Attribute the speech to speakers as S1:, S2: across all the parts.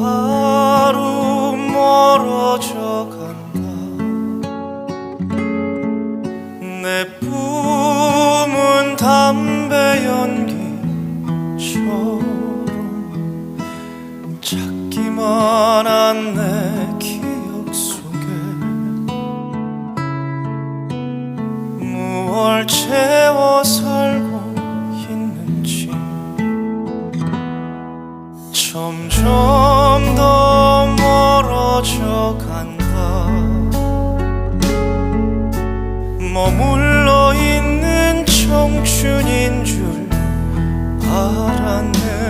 S1: 하루 멀어져 간다. 내 꿈은 담배 연기처럼 찾기만 한 내 기억 속에 무얼 채워서 머물러 있는 청춘인 줄 알았는데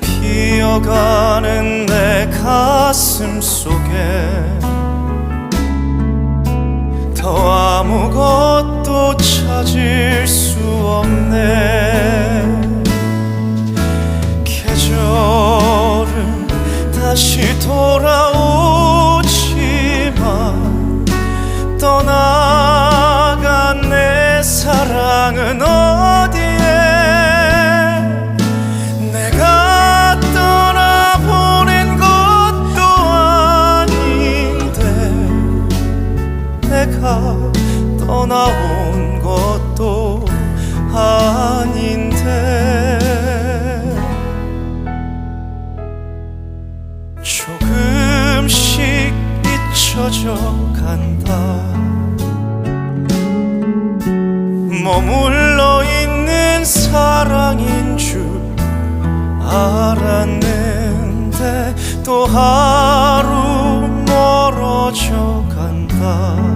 S1: 비어가는 내 가슴 속에 더 아무것도 찾을 수 없네. 계절은 다시 돌아오지만 떠나 내가 떠나온 것도 아닌데. 조금씩 잊혀져 간다. 머물러 있는 사랑인 줄 알았는데 또 하루 멀어져 간다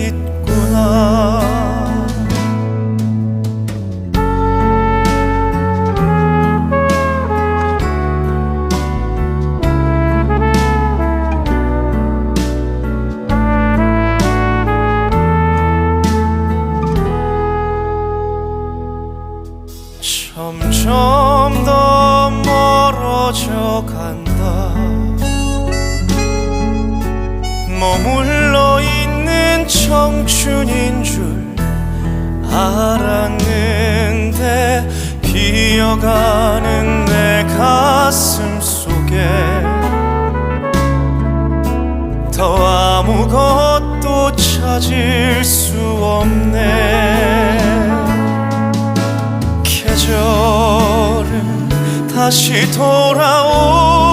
S1: 점점 더 멀어져 간다. 머물러 있는 청춘인 줄 알았는데 비어가는 내 가슴 속에 더 아무것도 찾을 수 없네 다시 돌아오